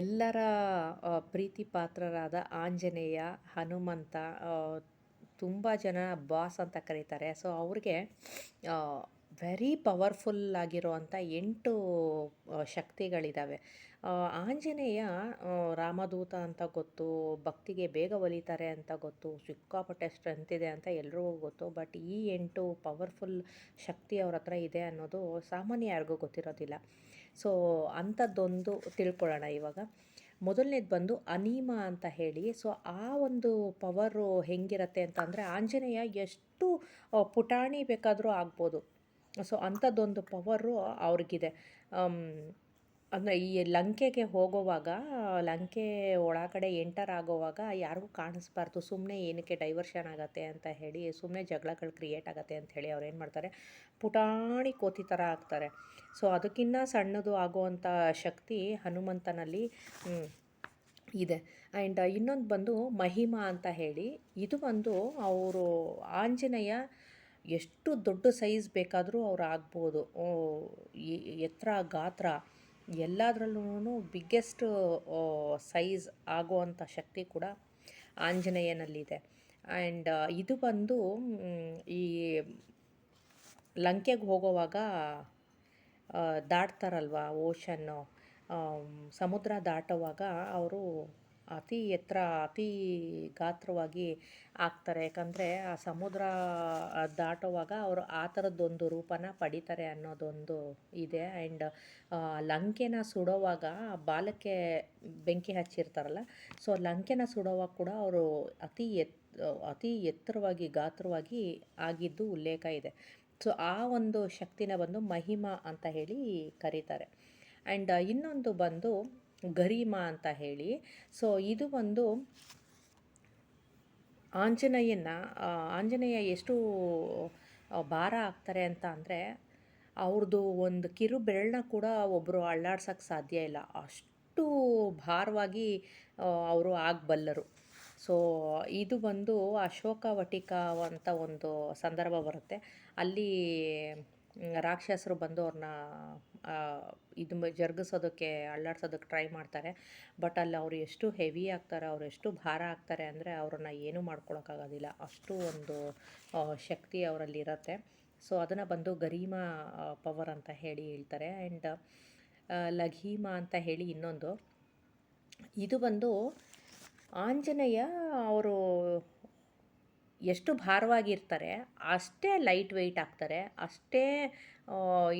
ಎಲ್ಲರ ಪ್ರೀತಿ ಪಾತ್ರರಾದ ಆಂಜನೇಯ, ಹನುಮಂತ ತುಂಬ ಜನ ಬಾಸ್ ಅಂತ ಕರೀತಾರೆ. ಸೊ ಅವ್ರಿಗೆ ವೆರಿ ಪವರ್ಫುಲ್ ಆಗಿರುವಂಥ ಎಂಟು ಶಕ್ತಿಗಳಿದ್ದಾವೆ ಆಂಜನೇಯ ರಾಮದೂತ ಅಂತ ಗೊತ್ತು, ಭಕ್ತಿಗೆ ಬೇಗ ಒಲಿತಾರೆ ಅಂತ ಗೊತ್ತು, ಸಿಕ್ಕಾಪಟ್ಟೆ ಸ್ಟ್ರೆಂತ್ ಇದೆ ಅಂತ ಎಲ್ರಿಗೂ ಗೊತ್ತು ಬಟ್ ಈ ಎಂಟು ಪವರ್ಫುಲ್ ಶಕ್ತಿ ಅವ್ರ ಹತ್ರ ಇದೆ ಅನ್ನೋದು ಸಾಮಾನ್ಯ ಯಾರಿಗೂ ಗೊತ್ತಿರೋದಿಲ್ಲ. ಸೊ ಅಂಥದ್ದೊಂದು ತಿಳ್ಕೊಳ್ಳೋಣ ಇವಾಗ. ಮೊದಲನೇದು ಬಂದು ಅನೀಮ ಅಂತ ಹೇಳಿ. ಸೊ ಆ ಒಂದು ಪವರು ಹೆಂಗಿರತ್ತೆ ಅಂತ ಅಂದರೆ ಆಂಜನೇಯ ಎಷ್ಟು ಪುಟಾಣಿ ಬೇಕಾದರೂ ಆಗ್ಬೋದು. ಸೊ ಅಂಥದ್ದೊಂದು ಪವರು ಅವ್ರಿಗಿದೆ. ಅಂದರೆ ಈ ಲಂಕೆಗೆ ಹೋಗೋವಾಗ, ಲಂಕೆ ಒಳಗಡೆ ಎಂಟರ್ ಆಗೋವಾಗ ಯಾರಿಗೂ ಕಾಣಿಸ್ಬಾರ್ದು. ಸುಮ್ಮನೆ ಏನಕ್ಕೆ ಡೈವರ್ಷನ್ ಆಗುತ್ತೆ ಅಂತ ಹೇಳಿ ಸುಮ್ಮನೆ ಜಗಳಗಳು ಕ್ರಿಯೇಟ್ ಆಗುತ್ತೆ ಅಂತ ಹೇಳಿ ಅವ್ರು ಏನು ಮಾಡ್ತಾರೆ? ಪುಟಾಣಿ ಕೋತಿ ಥರ ಆಗ್ತಾರೆ ಸೊ ಅದಕ್ಕಿನ್ನ ಸಣ್ಣದು ಆಗುವಂಥ ಶಕ್ತಿ ಹನುಮಂತನಲ್ಲಿ ಇದೆ. ಆ್ಯಂಡ್ ಇನ್ನೊಂದು ಬಂದು ಮಹಿಮಾ ಅಂತ ಹೇಳಿ, ಇದು ಬಂದು ಅವರು ಆಂಜನೇಯ ಎಷ್ಟು ದೊಡ್ಡ ಸೈಜ್ ಬೇಕಾದರೂ ಅವ್ರು ಆಗ್ಬೋದು. ಎತ್ತರ, ಗಾತ್ರ. ಎಲ್ಲದರಲ್ಲೂ ಬಿಗ್ಗೆಸ್ಟ್ ಸೈಜ್ ಆಗುವಂಥ ಶಕ್ತಿ ಕೂಡ ಆಂಜನೇಯನಲ್ಲಿದೆ. ಆ್ಯಂಡ್ ಇದು ಬಂದು ಈ ಲಂಕೆಗೆ ಹೋಗೋವಾಗ ದಾಟ್ತಾರಲ್ವ ಓಷನ್ನು ಸಮುದ್ರ ದಾಟುವಾಗ ಅವರು ಅತಿ ಎತ್ತರ, ಅತಿ ಗಾತ್ರವಾಗಿ ಆಗ್ತಾರೆ. ಯಾಕಂದರೆ ಆ ಸಮುದ್ರ ದಾಟುವಾಗ ಅವರು ಆ ಥರದ್ದೊಂದು ರೂಪನ ಪಡಿತಾರೆ ಅನ್ನೋದೊಂದು ಇದೆ. ಆ್ಯಂಡ್ ಲಂಕೆನ ಸುಡೋವಾಗ ಬಾಲಕ್ಕೆ ಬೆಂಕಿ ಹಚ್ಚಿರ್ತಾರಲ್ಲ, ಸೊ ಲಂಕೆನ ಸುಡೋವಾಗ ಕೂಡ ಅವರು ಅತಿ ಎತ್, ಅತಿ ಎತ್ತರವಾಗಿ, ಗಾತ್ರವಾಗಿ ಆಗಿದ್ದು ಉಲ್ಲೇಖ ಇದೆ. ಸೊ ಆ ಒಂದು ಶಕ್ತಿನ ಬಂದು ಮಹಿಮಾ ಅಂತ ಹೇಳಿ ಕರೀತಾರೆ. ಆ್ಯಂಡ್ ಇನ್ನೊಂದು ಬಂದು ಗರಿಮಾ ಅಂತ ಹೇಳಿ. ಸೊ ಇದು ಒಂದು ಆಂಜನೇಯನ ಆಂಜನೇಯ ಎಷ್ಟು ಭಾರ ಆಗ್ತಾರೆ ಅಂತ ಅಂದರೆ ಅವ್ರದ್ದು ಒಂದು ಕಿರು ಬೆರಳನ್ನ ಕೂಡ ಒಬ್ಬರು ಅಳ್ಳಾಡ್ಸೋಕ್ಕೆ ಸಾಧ್ಯ ಇಲ್ಲ. ಅಷ್ಟು ಭಾರವಾಗಿ ಅವರು ಆಗಬಲ್ಲರು. ಸೊ ಇದು ಬಂದು ಅಶೋಕ ವಟಿಕ ಅಂತ ಒಂದು ಸಂದರ್ಭ ಬರುತ್ತೆ. ಅಲ್ಲಿ ರಾಕ್ಷಸರು ಬಂದು ಅವ್ರನ್ನ ಇದು ಜರುಗಿಸೋದಕ್ಕೆ ಅಳ್ಳಾಡ್ಸೋದಕ್ಕೆ ಟ್ರೈ ಮಾಡ್ತಾರೆ. ಬಟ್ ಅಲ್ಲಿ ಅವರು ಎಷ್ಟು ಹೆವಿ ಆಗ್ತಾರೆ, ಅವ್ರು ಎಷ್ಟು ಭಾರ ಆಗ್ತಾರೆ ಅಂದರೆ ಅವ್ರನ್ನ ಏನೂ ಮಾಡ್ಕೊಳಕ್ಕಾಗೋದಿಲ್ಲ. ಅಷ್ಟು ಒಂದು ಶಕ್ತಿ ಅವರಲ್ಲಿ ಇರುತ್ತೆ. ಸೊ ಅದನ್ನು ಬಂದು ಗರೀಮಾ ಪವರ್ ಅಂತ ಹೇಳಿ ಹೇಳ್ತಾರೆ. ಆ್ಯಂಡ್ ಲಘೀಮಾ ಅಂತ ಹೇಳಿ ಇನ್ನೊಂದು. ಇದು ಬಂದು ಆಂಜನೇಯ ಅವರು ಎಷ್ಟು ಭಾರವಾಗಿರ್ತಾರೆ, ಅಷ್ಟೇ ಲೈಟ್ ವೆಯ್ಟ್ ಆಗ್ತಾರೆ, ಅಷ್ಟೇ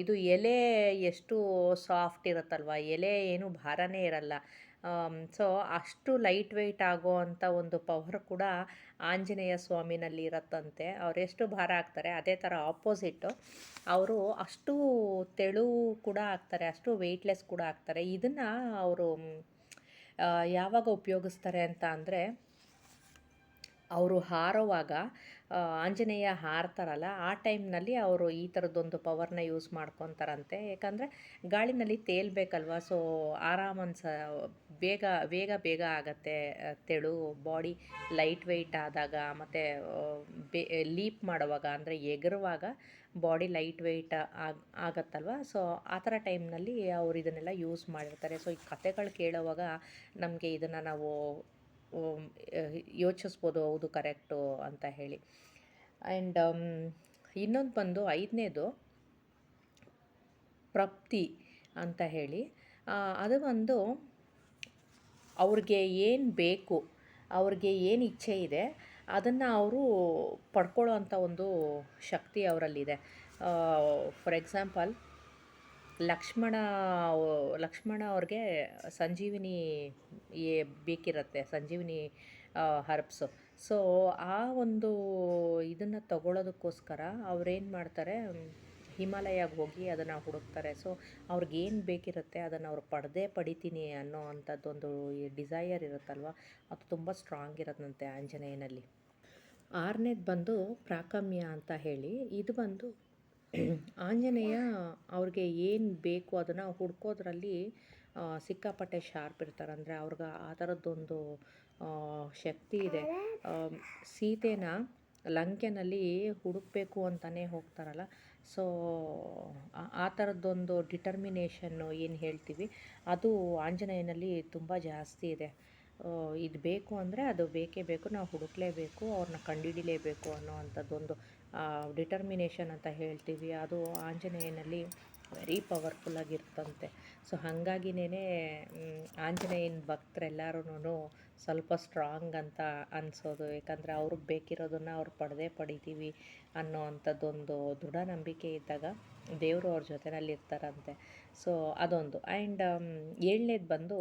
ಇದು ಎಲೆ ಎಷ್ಟು ಸಾಫ್ಟ್ ಇರುತ್ತಲ್ವ? ಎಲೆ ಏನು ಭಾರನೇ ಇರಲ್ಲ. ಸೊ ಅಷ್ಟು ಲೈಟ್ ವೆಯ್ಟ್ ಆಗೋ ಅಂಥ ಒಂದು ಪವರ್ ಕೂಡ ಆಂಜನೇಯ ಸ್ವಾಮಿನಲ್ಲಿ ಇರತ್ತಂತೆ. ಅವ್ರು ಎಷ್ಟು ಭಾರ ಆಗ್ತಾರೆ ಅದೇ ಥರ ಆಪೋಸಿಟ್ಟು ಅವರು ಅಷ್ಟು ತೆಳು ಕೂಡ ಆಗ್ತಾರೆ ಅಷ್ಟು ವೆಯ್ಟ್ಲೆಸ್ ಕೂಡ ಆಗ್ತಾರೆ ಇದನ್ನು ಅವರು ಯಾವಾಗ ಉಪಯೋಗಿಸ್ತಾರೆ ಅಂತ ಅಂದರೆ ಅವರು ಹಾರೋವಾಗ ಆಂಜನೇಯ ಹಾರ್ತಾರಲ್ಲ, ಆ ಟೈಮ್ನಲ್ಲಿ ಅವರು ಈ ಥರದ್ದೊಂದು ಪವರ್ನ ಯೂಸ್ ಮಾಡ್ಕೊತಾರಂತೆ. ಯಾಕಂದರೆ ಗಾಳಿನಲ್ಲಿ ತೇಲ್ಬೇಕಲ್ವ? ಸೊ ಆರಾಮ ಅನ್ಸ ಬೇಗ ಬೇಗ ಬೇಗ ಆಗತ್ತೆ ತೆಳು, ಬಾಡಿ ಲೈಟ್ ವೆಯ್ಟ್ ಆದಾಗ, ಮತ್ತು ಬೇ, ಲೀಪ್ ಮಾಡುವಾಗ, ಅಂದರೆ ಎಗರುವಾಗ ಬಾಡಿ ಲೈಟ್ ವೆಯ್ಟ್ ಆಗ, ಆಗತ್ತಲ್ವ? ಸೊ, ಆ ಥರ ಟೈಮ್ನಲ್ಲಿ ಅವರು ಇದನ್ನೆಲ್ಲ ಯೂಸ್ ಮಾಡಿರ್ತಾರೆ. ಸೊ, ಈ ಕತೆಗಳು ಕೇಳೋವಾಗ ನಮಗೆ ಇದನ್ನು ನಾವು ಯೋಚಿಸ್ಬೋದು ಹೌದು, ಕರೆಕ್ಟು ಅಂತ ಹೇಳಿ. ಆ್ಯಂಡ್ ಇನ್ನೊಂದು ಬಂದು ಐದನೇದು ಪ್ರಪ್ತಿ ಅಂತ ಹೇಳಿ. ಅದು ಒಂದು ಅವ್ರಿಗೆ ಏನು ಬೇಕು, ಅವ್ರಿಗೆ ಏನು ಇಚ್ಛೆ ಇದೆ, ಅದನ್ನು ಅವರು ಪಡ್ಕೊಳ್ಳೋ ಅಂಥ ಒಂದು ಶಕ್ತಿ ಅವರಲ್ಲಿದೆ. ಫಾರ್ ಎಕ್ಸಾಂಪಲ್ ಲಕ್ಷ್ಮಣ ಲಕ್ಷ್ಮಣ ಅವ್ರಿಗೆ ಸಂಜೀವಿನಿ ಏ ಬೇಕಿರುತ್ತೆ, ಸಂಜೀವಿನಿ ಹರ್ಬ್ಸು. ಸೊ ಆ ಒಂದು ಇದನ್ನು ತಗೊಳ್ಳೋದಕ್ಕೋಸ್ಕರ ಅವ್ರೇನು ಮಾಡ್ತಾರೆ ಹಿಮಾಲಯಕ್ಕೆ ಹೋಗಿ ಅದನ್ನು ಹುಡುಕ್ತಾರೆ. ಸೊ ಅವ್ರಿಗೇನು ಬೇಕಿರುತ್ತೆ ಅದನ್ನು ಅವ್ರು ಪಡೆದೇ ಪಡಿತೀನಿ ಅನ್ನೋ ಅಂಥದ್ದೊಂದು ಡಿಸೈಯರ್ ಇರುತ್ತಲ್ವ, ಅದು ತುಂಬ ಸ್ಟ್ರಾಂಗ್ ಇರೋದಂತೆ ಆಂಜನೇಯನಲ್ಲಿ. ಆರನೇದು ಬಂದು ಪ್ರಾಕಮ್ಯ ಅಂತ ಹೇಳಿ, ಇದು ಬಂದು ಆಂಜನೇಯ ಅವ್ರಿಗೆ ಏನು ಬೇಕು ಅದನ್ನು ಹುಡ್ಕೋದ್ರಲ್ಲಿ ಸಿಕ್ಕಾಪಟ್ಟೆ ಶಾರ್ಪ್ ಇರ್ತಾರೆ. ಅಂದರೆ ಅವ್ರಿಗೆ ಆ ಥರದ್ದೊಂದು ಶಕ್ತಿ ಇದೆ. ಸೀತೆನ ಲಂಕೆನಲ್ಲಿ ಹುಡುಕಬೇಕು ಅಂತಲೇ ಹೋಗ್ತಾರಲ್ಲ. ಸೊ, ಆ ಥರದ್ದೊಂದು ಡಿಟರ್ಮಿನೇಷನ್ನು ಏನು ಹೇಳ್ತೀವಿ, ಅದು ಆಂಜನೇಯನಲ್ಲಿ ತುಂಬ ಜಾಸ್ತಿ ಇದೆ. ಇದು ಬೇಕು ಅಂದರೆ ಅದು ಬೇಕೇ ಬೇಕು, ನಾವು ಹುಡುಕಲೇಬೇಕು ಅವ್ರನ್ನ ಕಂಡುಹಿಡಿಲೇಬೇಕು ಅನ್ನೋ ಅಂಥದ್ದೊಂದು ಡಿಟರ್ಮಿನೇಷನ್ ಅಂತ ಹೇಳ್ತೀವಿ. ಅದು ಆಂಜನೇಯನಲ್ಲಿ ವೆರಿ ಪವರ್ಫುಲ್ಲಾಗಿರ್ತಂತೆ ಸೊ ಹಾಗಾಗಿನೇ ಆಂಜನೇಯನ ಭಕ್ತರೆಲ್ಲರೂ ಸ್ವಲ್ಪ ಸ್ಟ್ರಾಂಗ್ ಅಂತ ಅನಿಸೋದು. ಯಾಕಂದರೆ ಅವ್ರಿಗೆ ಬೇಕಿರೋದನ್ನು ಅವ್ರು ಪಡೆದೇ ಪಡಿತೀವಿ ಅನ್ನೋ ಅಂಥದ್ದೊಂದು ದೃಢ ನಂಬಿಕೆ ಇದ್ದಾಗ ದೇವರು ಅವ್ರ ಜೊತೆಯಲ್ಲಿ ಇರ್ತಾರಂತೆ ಸೊ ಅದೊಂದು ಆ್ಯಂಡ್ ಏಳನೇದು ಬಂದು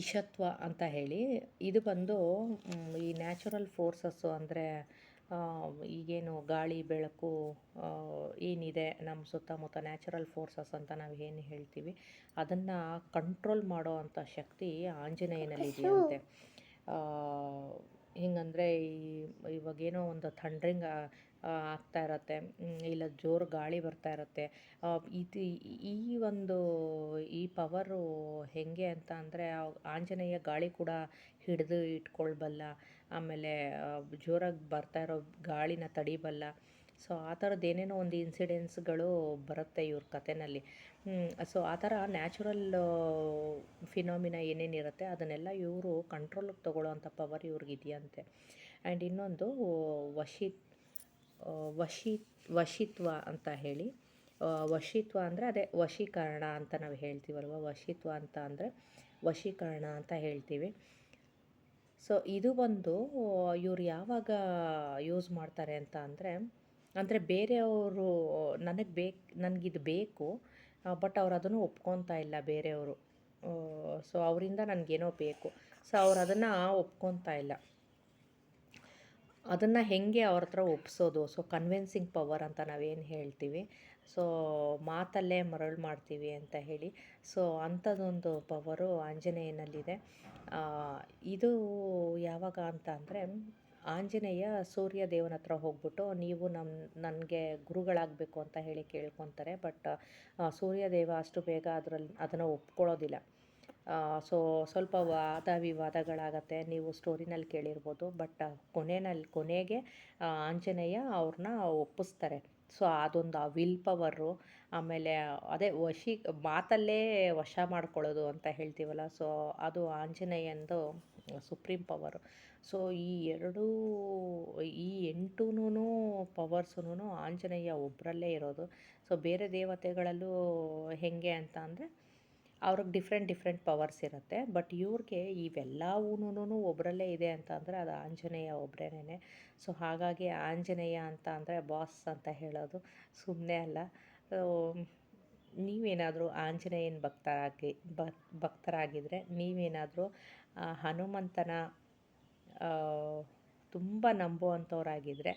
ಇಶತ್ವ ಅಂತ ಹೇಳಿ. ಇದು ಬಂದು ಈ ನ್ಯಾಚುರಲ್ ಫೋರ್ಸಸ್ಸು ಅಂದರೆ ಈಗೇನು ಗಾಳಿ ಬೆಳಕು ಏನಿದೆ ನಮ್ಮ ಸುತ್ತಮುತ್ತ ನ್ಯಾಚುರಲ್ ಫೋರ್ಸಸ್ ಅಂತ ನಾವು ಏನು ಹೇಳ್ತೀವಿ ಅದನ್ನು ಕಂಟ್ರೋಲ್ ಮಾಡೋ ಅಂಥ ಶಕ್ತಿ ಆಂಜನೇಯನಲ್ಲಿದೆಯಂತೆ ಹೆಂಗಂದರೆ ಈ ಇವಾಗೇನೋ ಒಂದು ಥಂಡ್ರಿಂಗ್ ಆಗ್ತಾ ಇರತ್ತೆ. ಇಲ್ಲ ಜೋರು ಗಾಳಿ ಬರ್ತಾ ಇರುತ್ತೆ. ಇದು ಈ ಒಂದು, ಈ ಪವರು ಹೇಗೆ ಅಂತ ಅಂದರೆ ಆಂಜನೇಯ ಗಾಳಿ ಕೂಡ ಹಿಡಿದು ಇಟ್ಕೊಳ್ಬಲ್ಲ. ಆಮೇಲೆ ಜೋರಾಗಿ ಬರ್ತಾ ಇರೋ ಗಾಳಿನ ತಡಿಬಲ್ಲ. ಸೊ ಆ ಥರದ್ದು ಏನೇನೋ ಒಂದು ಇನ್ಸಿಡೆನ್ಸ್ಗಳು ಬರುತ್ತೆ ಇವ್ರ ಕಥೆನಲ್ಲಿ ಸೊ ಆ ಥರ ನ್ಯಾಚುರಲ್ ಫಿನಾಮಿನ ಏನೇನಿರುತ್ತೆ ಅದನ್ನೆಲ್ಲ ಇವರು ಕಂಟ್ರೋಲಿಗೆ ತೊಗೊಳ್ಳೋ ಅಂಥ ಪವರ್ ಇವ್ರಿಗಿದೆಯಂತೆ ಆ್ಯಂಡ್ ಇನ್ನೊಂದು, ವಶಿತ್ ವಶಿ ವಶಿತ್ವ ಅಂತ ಹೇಳಿ ವಶಿತ್ವ ಅಂದರೆ ಅದೇ ವಶೀಕರಣ ಅಂತ ನಾವು ಹೇಳ್ತೀವಲ್ವ? ವಶಿತ್ವ ಅಂತ ಅಂದರೆ ವಶೀಕರಣ ಅಂತ ಹೇಳ್ತೀವಿ. ಸೊ ಇದು ಬಂದು, ಇವ್ರು ಯಾವಾಗ ಯೂಸ್ ಮಾಡ್ತಾರೆ ಅಂತ ಅಂದರೆ ಅಂದರೆ ಬೇರೆಯವರು, ನನಗೆ ಬೇಕು, ನನಗಿದು ಬೇಕು ಬಟ್ ಅವ್ರು ಅದನ್ನು ಒಪ್ಕೊತಾ ಇಲ್ಲ ಬೇರೆಯವರು. ಸೊ ಅವರಿಂದ ನನಗೇನೋ ಬೇಕು. ಸೊ ಅವ್ರು ಅದನ್ನು ಒಪ್ಕೊತಾ ಇಲ್ಲ. ಅದನ್ನು ಹೇಗೆ ಅವ್ರ ಹತ್ರ ಒಪ್ಸೋದು? ಸೊ ಕನ್ವಿನ್ಸಿಂಗ್ ಪವರ್ ಅಂತ ನಾವೇನು ಹೇಳ್ತೀವಿ? ಸೊ ಮಾತಲ್ಲೇ ಮರಳು ಮಾಡ್ತೀವಿ ಅಂತ ಹೇಳಿ. ಸೊ ಅಂಥದ್ದೊಂದು ಪವರು ಆಂಜನೇಯನಲ್ಲಿದೆ. ಇದು ಯಾವಾಗ ಅಂತ ಅಂದರೆ ಆಂಜನೇಯ ಸೂರ್ಯ ದೇವನ ಹತ್ರ ಹೋಗ್ಬಿಟ್ಟು ನೀವು ನಮ್ಮ ನನಗೆ ಗುರುಗಳಾಗಬೇಕು ಅಂತ ಹೇಳಿ ಕೇಳ್ಕೊತಾರೆ, ಬಟ್ ಸೂರ್ಯದೇವ ಅಷ್ಟು ಬೇಗ ಅದರಲ್ಲಿ, ಅದನ್ನು ಒಪ್ಕೊಳ್ಳೋದಿಲ್ಲ. ಸೊ, ಸ್ವಲ್ಪ ವಾದ ವಿವಾದಗಳಾಗತ್ತೆ, ನೀವು ಸ್ಟೋರಿನಲ್ಲಿ ಕೇಳಿರ್ಬೋದು, ಬಟ್ ಕೊನೆಯಲ್ಲಿ ಕೊನೆಗೆ ಆಂಜನೇಯ ಅವ್ರನ್ನ ಒಪ್ಪಿಸ್ತಾರೆ. ಸೊ, ಅದೊಂದು ವಿಲ್ ಪವರು, ಆಮೇಲೆ, ಅದೇ ವಶಿ, ಮಾತಲ್ಲೇ ವಶ ಮಾಡ್ಕೊಳ್ಳೋದು ಅಂತ ಹೇಳ್ತೀವಲ್ಲ, ಸೊ, ಅದು ಆಂಜನೇಯಂದು ಸುಪ್ರೀಂ ಪವರು ಸೊ ಈ ಎರಡೂ, ಈ ಎಂಟೂನು ಪವರ್ಸುನು ಆಂಜನೇಯ ಒಬ್ಬರಲ್ಲೇ ಇರೋದು. ಸೊ ಬೇರೆ ದೇವತೆಗಳಲ್ಲೂ ಹೇಗೆ ಅಂತ ಅಂದರೆ, ಅವ್ರಿಗೆ ಡಿಫ್ರೆಂಟ್ ಡಿಫ್ರೆಂಟ್ ಪವರ್ಸ್ ಇರುತ್ತೆ. ಬಟ್ ಇವ್ರಿಗೆ ಇವೆಲ್ಲವೂನು ಒಬ್ಬರಲ್ಲೇ ಇದೆ ಅಂತ ಅಂದರೆ, ಅದು ಆಂಜನೇಯ ಒಬ್ಬರೇನೇ ಸೊ ಹಾಗಾಗಿ ಆಂಜನೇಯ ಅಂತ ಅಂದರೆ ಬಾಸ್ ಅಂತ ಹೇಳೋದು ಸುಮ್ಮನೆ ಅಲ್ಲ. ನೀವೇನಾದರೂ ಆಂಜನೇಯನ ಭಕ್ತರಾಗಿ ಭಕ್ತರಾಗಿದ್ದರೆ ನೀವೇನಾದರೂ ಹನುಮಂತನ ತುಂಬ ನಂಬುವಂಥವರಾಗಿದ್ದರೆ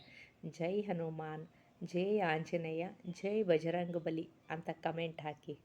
ಜೈ ಹನುಮಾನ್, ಜೈ ಆಂಜನೇಯ, ಜೈ ಬಜರಂಗಬಲಿ ಅಂತ ಕಮೆಂಟ್ ಹಾಕಿ.